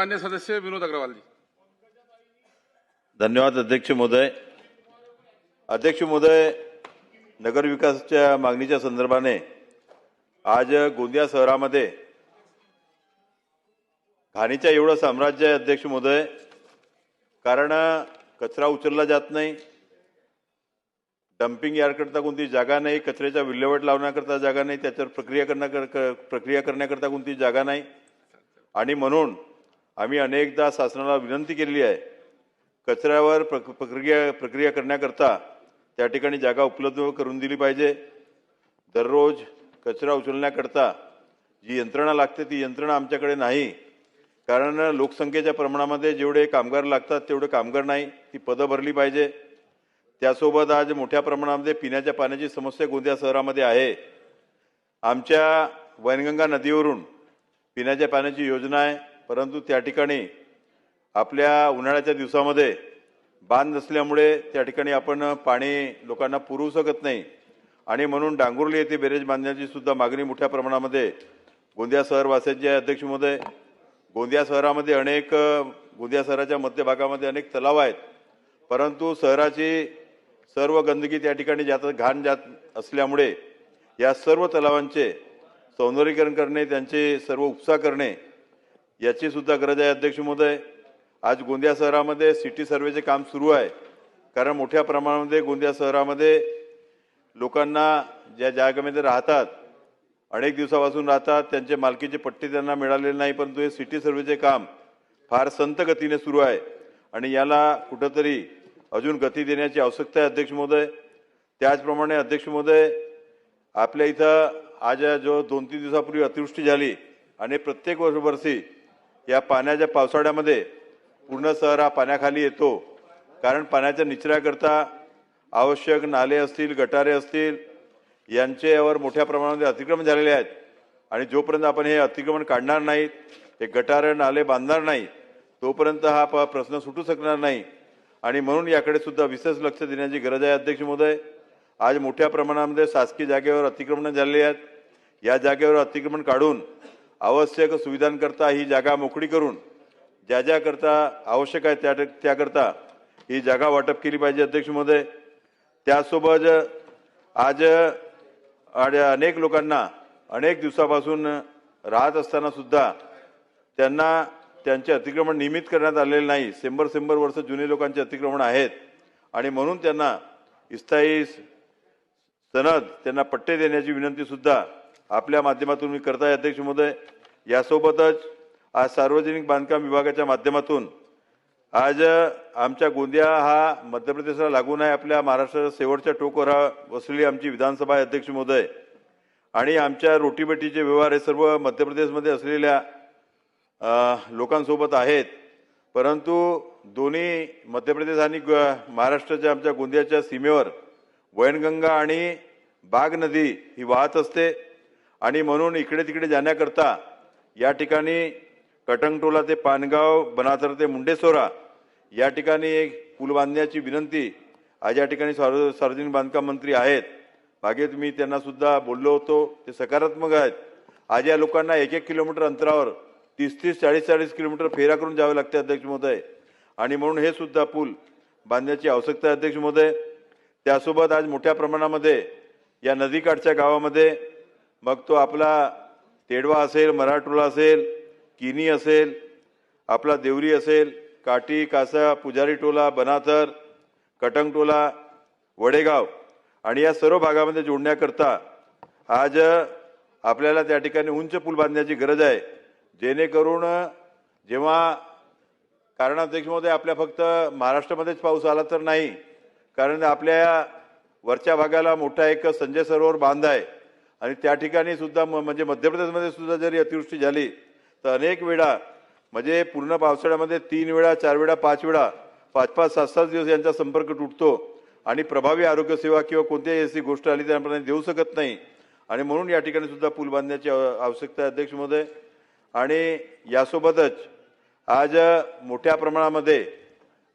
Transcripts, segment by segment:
मान्य सदस्य विनोद अग्रवाल जी। धन्यवाद अध्यक्ष महोदय. अध्यक्ष महोदय नगर विकासाच्या मागणीच्या संदर्भाने आज गोंदिया शहरामध्ये घाणीच्या एवढं साम्राज्य आहे अध्यक्ष महोदय कारण कचरा उचलला जात नाही. डम्पिंग यार्डकरता कोणती जागा नाही कचऱ्याचा विल्हेवाट लावण्याकरता जागा नाही त्याच्यावर प्रक्रिया करण्याकर प्रक्रिया करण्याकरता कोणती जागा नाही. आणि म्हणून आम्ही अनेकदा शासनाला विनंती केलेली आहे कचऱ्यावर प्रक प्रक्रिया प्रक्रिया करण्याकरता त्या ठिकाणी जागा उपलब्ध करून दिली पाहिजे. दररोज कचरा उचलण्याकरता जी यंत्रणा लागते ती यंत्रणा आमच्याकडे नाही. कारण लोकसंख्येच्या प्रमाणामध्ये जेवढे कामगार लागतात तेवढे कामगार नाही ती पदं भरली पाहिजे. त्यासोबत आज मोठ्या प्रमाणामध्ये पिण्याच्या पाण्याची समस्या गोंदिया शहरामध्ये आहे. आमच्या वैनगंगा नदीवरून पिण्याच्या पाण्याची योजना आहे. परंतु त्या ठिकाणी आपल्या उन्हाळ्याच्या दिवसामध्ये बांध नसल्यामुळे त्या ठिकाणी आपण पाणी लोकांना पुरवू शकत नाही. आणि म्हणून डांगुर्ली येथे बेरेज बांधण्याची सुद्धा मागणी मोठ्या प्रमाणामध्ये गोंदिया शहरवासियांची अध्यक्षमध्ये अध्यक्ष महोदय गोंदिया शहरामध्ये अनेक गोंदिया शहराच्या मध्यभागामध्ये अनेक तलाव आहेत. परंतु शहराची सर्व गंदगी त्या ठिकाणी जात घाण जात असल्यामुळे या सर्व तलावांचे सौंदर्यीकरण करणे त्यांचे सर्व उपसा करणे याची सुद्धा गरज आहे अध्यक्ष महोदय. आज गोंदिया शहरामध्ये सिटी सर्वेचे काम सुरू आहे. कारण मोठ्या प्रमाणामध्ये गोंदिया शहरामध्ये लोकांना ज्या जागेमध्ये राहतात अनेक दिवसापासून राहतात त्यांचे मालकीचे पट्टे त्यांना मिळालेले नाही परंतु हे सिटी सर्वेचे काम फार संत गतीने सुरू आहे. आणि याला कुठंतरी अजून गती देण्याची आवश्यकता आहे अध्यक्ष महोदय. त्याचप्रमाणे अध्यक्ष महोदय आपल्या इथं आज जो दोन तीन दिवसापूर्वी अतिवृष्टी झाली आणि प्रत्येक वर्षवर्षी या पाण्याच्या पावसाळ्यामध्ये पूर्ण शहर हा पाण्याखाली येतो. कारण पाण्याच्या निचऱ्याकरता आवश्यक नाले असतील गटारे असतील यांचे यावर मोठ्या प्रमाणामध्ये अतिक्रमण झालेले आहेत. आणि जोपर्यंत आपण हे अतिक्रमण काढणार नाहीत हे गटारं नाले बांधणार नाही तोपर्यंत हा प- प्रश्न सुटू शकणार नाही. आणि म्हणून याकडे सुद्धा विशेष लक्ष देण्याची गरज आहे अध्यक्ष महोदय. आज मोठ्या प्रमाणामध्ये शासकीय जागेवर अतिक्रमण झालेली आहेत. या जागेवर अतिक्रमण काढून आवश्यक सुविधांकरता ही जागा मोकळी करून ज्या ज्याकरता आवश्यक आहे त्या त्याकरता ही जागा वाटप केली पाहिजे अध्यक्ष महोदय. त्यासोबत आज अनेक लोकांना अनेक दिवसापासून राहत असताना सुद्धा त्यांना त्यांचे अतिक्रमण नियमित करण्यात आलेले नाही. शंभर शंभर वर्ष जुने लोकांचे अतिक्रमण आहेत. आणि म्हणून त्यांना स्थायी सनद त्यांना पट्टे देण्याची विनंती सुद्धा आपल्या माध्यमातून मी करताय. अध्यक्ष महोदय यासोबतच आज सार्वजनिक बांधकाम विभागाच्या माध्यमातून आज आमच्या गोंदिया हा मध्य प्रदेशला लागून आहे. आपल्या महाराष्ट्राच्या शेवटच्या टोकवर हा वसलेली आमची विधानसभा आहे अध्यक्ष महोदय. आणि आमच्या रोटीबेटीचे व्यवहार हे सर्व मध्य प्रदेशमध्ये असलेल्या लोकांसोबत आहेत. परंतु दोन्ही मध्य प्रदेश आणि ग- महाराष्ट्राच्या आमच्या गोंदियाच्या सीमेवर वैनगंगा आणि बाग नदी ही वाहत असते. आणि म्हणून इकडे तिकडे जाण्याकरता या ठिकाणी कटंगटोला ते पानगाव बनातर ते मुंडेसोरा या ठिकाणी एक पूल बांधण्याची विनंती आज या ठिकाणी सार्व सार्वजनिक बांधकाम मंत्री आहेत. बागेत मी त्यांना सुद्धा बोललो होतो ते सकारात्मक आहेत. आज या लोकांना एक एक किलोमीटर अंतरावर तीस तीस चाळीस चाळीस किलोमीटर फेरा करून जावे लागते अध्यक्ष महोदय. आणि म्हणून हे सुद्धा पूल बांधण्याची आवश्यकता अध्यक्ष महोदय. त्यासोबत आज मोठ्या प्रमाणामध्ये या नदीकाठच्या गावामध्ये मग तो आपला तेडवा असेल मराठोला असेल किनी असेल आपला देवरी असेल काटी कासा पुजारी टोला बनाथर कटंगटोला वडेगाव आणि या सर्व भागामध्ये जोडण्याकरता आज आपल्याला त्या ठिकाणी उंच पूल बांधण्याची गरज आहे. जेणेकरून जेव्हा कारणाध्यक्षमध्ये आपल्या फक्त महाराष्ट्रामध्येच पाऊस आला तर नाही कारण आपल्या वरच्या भागाला मोठा एक संजय सरोवर बांध आहे. आणि त्या ठिकाणी सुद्धा म- म्हणजे मध्य प्रदेशमध्ये सुद्धा जरी अतिवृष्टी झाली तर अनेक वेळा म्हणजे पूर्ण पावसाळ्यामध्ये तीन वेळा चार वेळा पाच वेळा पाच पाच सात सात दिवस यांचा संपर्क तुटतो. आणि प्रभावी आरोग्यसेवा किंवा कोणत्याही अशी गोष्ट आली तर आपण देऊ शकत नाही. आणि म्हणून या ठिकाणी सुद्धा पूल बांधण्याची आवश्यकता आहे अध्यक्ष महोदय आणि यासोबतच आज मोठ्या प्रमाणामध्ये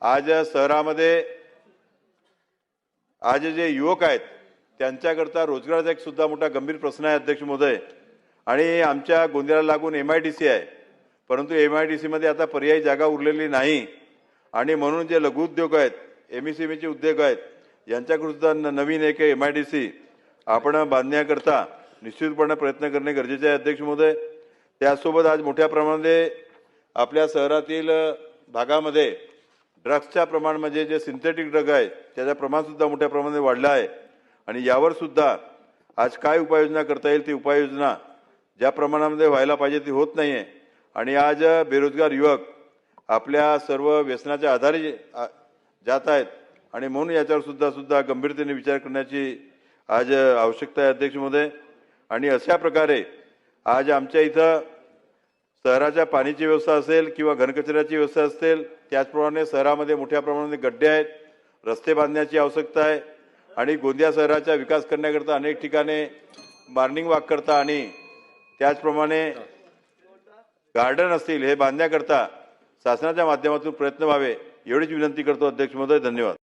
आज शहरामध्ये आज जे युवक आहेत त्यांच्याकरता रोजगाराचा एक सुद्धा मोठा गंभीर प्रश्न आहे अध्यक्ष महोदय. आणि आमच्या गोंदियाला लागून एम आय डी सी आहे. परंतु एम आय डी सीमध्ये आता पर्यायी जागा उरलेली नाही. आणि म्हणून जे लघुउद्योग आहेत एम ई सी बीचे उद्योग आहेत यांच्याकडे सुद्धा नवीन एक एम आय डी सी आपण बांधण्याकरता निश्चितपणे प्रयत्न करणे गरजेचे आहे अध्यक्ष महोदय. त्यासोबत आज मोठ्या प्रमाणामध्ये आपल्या शहरातील भागामध्ये ड्रग्सच्या प्रमाण म्हणजे जे सिंथेटिक ड्रग आहे त्याचं प्रमाणसुद्धा मोठ्या प्रमाणात वाढलं आहे. आणि यावर सुद्धा आज काय उपाययोजना करता येईल ती उपाययोजना ज्या प्रमाणामध्ये व्हायला पाहिजे ती होत नाही आहे आणि आज बेरोजगार युवक आपल्या सर्व व्यसनाच्या आधारे जात आहेत. आणि म्हणून याच्यावर सुद्धा सुद्धा गंभीरतेने विचार करण्याची आज आवश्यकता आहे अध्यक्ष महोदय आणि अशा प्रकारे आज आमच्या इथं शहराच्या पाण्याची व्यवस्था असेल किंवा घनकचऱ्याची व्यवस्था असेल त्याचप्रमाणे शहरामध्ये मोठ्या प्रमाणामध्ये गड्डे आहेत रस्ते बांधण्याची आवश्यकता आहे. आणि गोंदिया शहराचा विकास करण्याकरता अनेक ठिकाणी मॉर्निंग वॉक करता आणि त्याचप्रमाणे गार्डन असतील हे बांधण्याकरता शासनाच्या माध्यमातून प्रयत्न व्हावे एवढीच विनंती करतो अध्यक्ष महोदय. धन्यवाद.